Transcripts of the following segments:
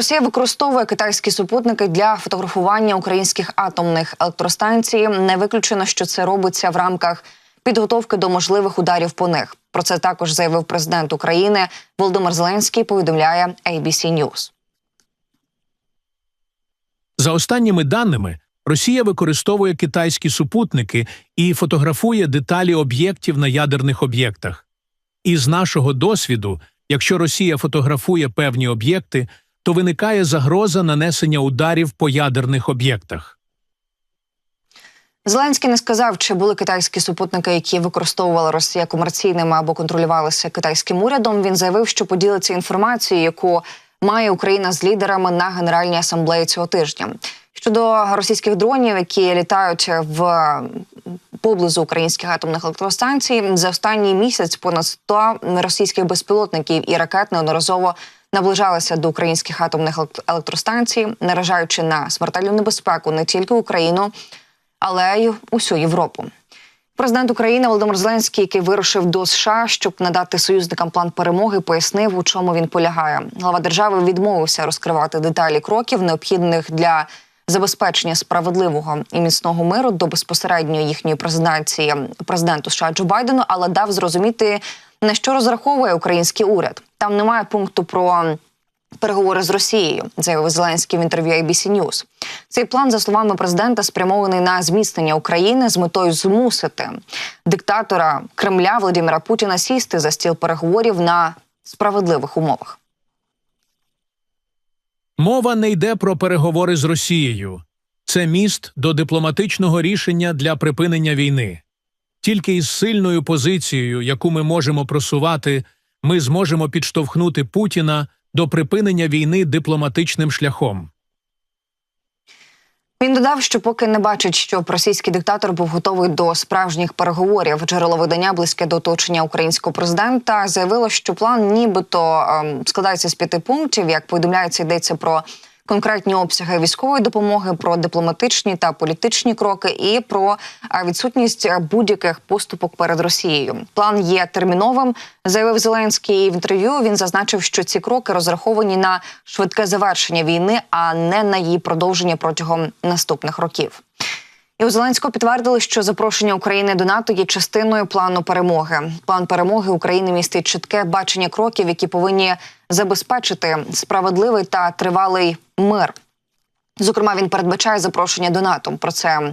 Росія використовує китайські супутники для фотографування українських атомних електростанцій. Не виключено, що це робиться в рамках підготовки до можливих ударів по них. Про це також заявив президент України Володимир Зеленський. Повідомляє ABC News. За останніми даними, Росія використовує китайські супутники і фотографує деталі об'єктів на ядерних об'єктах. І з нашого досвіду, якщо Росія фотографує певні об'єкти, то виникає загроза нанесення ударів по ядерних об'єктах. Зеленський не сказав, чи були китайські супутники, які використовувала Росія комерційними або контролювалися китайським урядом. Він заявив, що поділиться інформацією, яку має Україна з лідерами на Генеральній асамблеї цього тижня. Щодо російських дронів, які літають в поблизу українських атомних електростанцій, за останній місяць понад 100 російських безпілотників і ракет неодноразово наближалися до українських атомних електростанцій, наражаючи на смертельну небезпеку не тільки Україну, але й усю Європу. Президент України Володимир Зеленський, який вирушив до США, щоб надати союзникам план перемоги, пояснив, у чому він полягає. Глава держави відмовився розкривати деталі кроків, необхідних для забезпечення справедливого і міцного миру до безпосередньої їхньої презентації президенту США Джо Байдену, але дав зрозуміти на що розраховує український уряд. Там немає пункту про переговори з Росією, заявив Зеленський в інтерв'ю ABC News. Цей план, за словами президента, спрямований на зміцнення України з метою змусити диктатора Кремля Володимира Путіна сісти за стіл переговорів на справедливих умовах. Мова не йде про переговори з Росією. Це міст до дипломатичного рішення для припинення війни. Тільки із сильною позицією, яку ми можемо просувати, ми зможемо підштовхнути Путіна до припинення війни дипломатичним шляхом. Він додав, що поки не бачить, що російський диктатор був готовий до справжніх переговорів. Джерело видання близьке до оточення українського президента заявило, що план, нібито ем, складається з п'яти пунктів. Як повідомляється, йдеться про конкретні обсяги військової допомоги, про дипломатичні та політичні кроки і про відсутність будь-яких поступок перед Росією. План є терміновим, заявив Зеленський в інтерв'ю. Він зазначив, що ці кроки розраховані на швидке завершення війни, а не на її продовження протягом наступних років. І у Зеленського підтвердили, що запрошення України до НАТО є частиною плану перемоги. План перемоги України містить чітке бачення кроків, які повинні забезпечити справедливий та тривалий мир. Зокрема, він передбачає запрошення до НАТО. Про це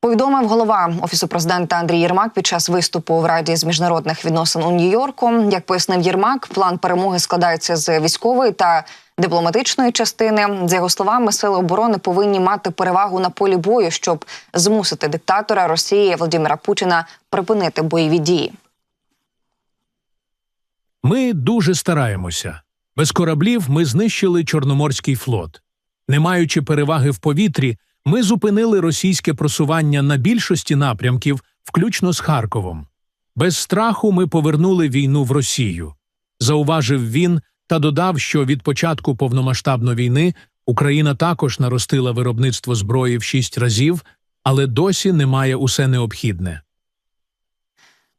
повідомив голова офісу президента Андрій Єрмак під час виступу в Раді з міжнародних відносин у Нью-Йорку. Як пояснив Єрмак, план перемоги складається з військової та дипломатичної частини. За його словами, сили оборони повинні мати перевагу на полі бою, щоб змусити диктатора Росії Володимира Путіна припинити бойові дії. Ми дуже стараємося. Без кораблів ми знищили Чорноморський флот. Не маючи переваги в повітрі, ми зупинили російське просування на більшості напрямків, включно з Харковом. Без страху ми повернули війну в Росію. Зауважив він та додав, що від початку повномасштабної війни Україна також наростила виробництво зброї в шість разів, але досі не має усе необхідне.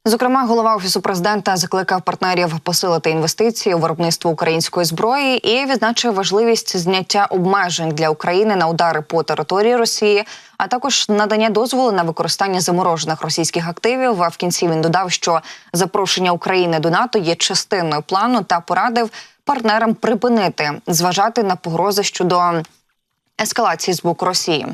Зокрема, голова офісу президента закликав партнерів посилити інвестиції у виробництво української зброї і відзначив важливість зняття обмежень для України на удари по території Росії, а також надання дозволу на використання заморожених російських активів. А в кінці він додав, що запрошення України до НАТО є частиною плану та порадив партнерам припинити зважати на погрози щодо ескалації з боку Росії.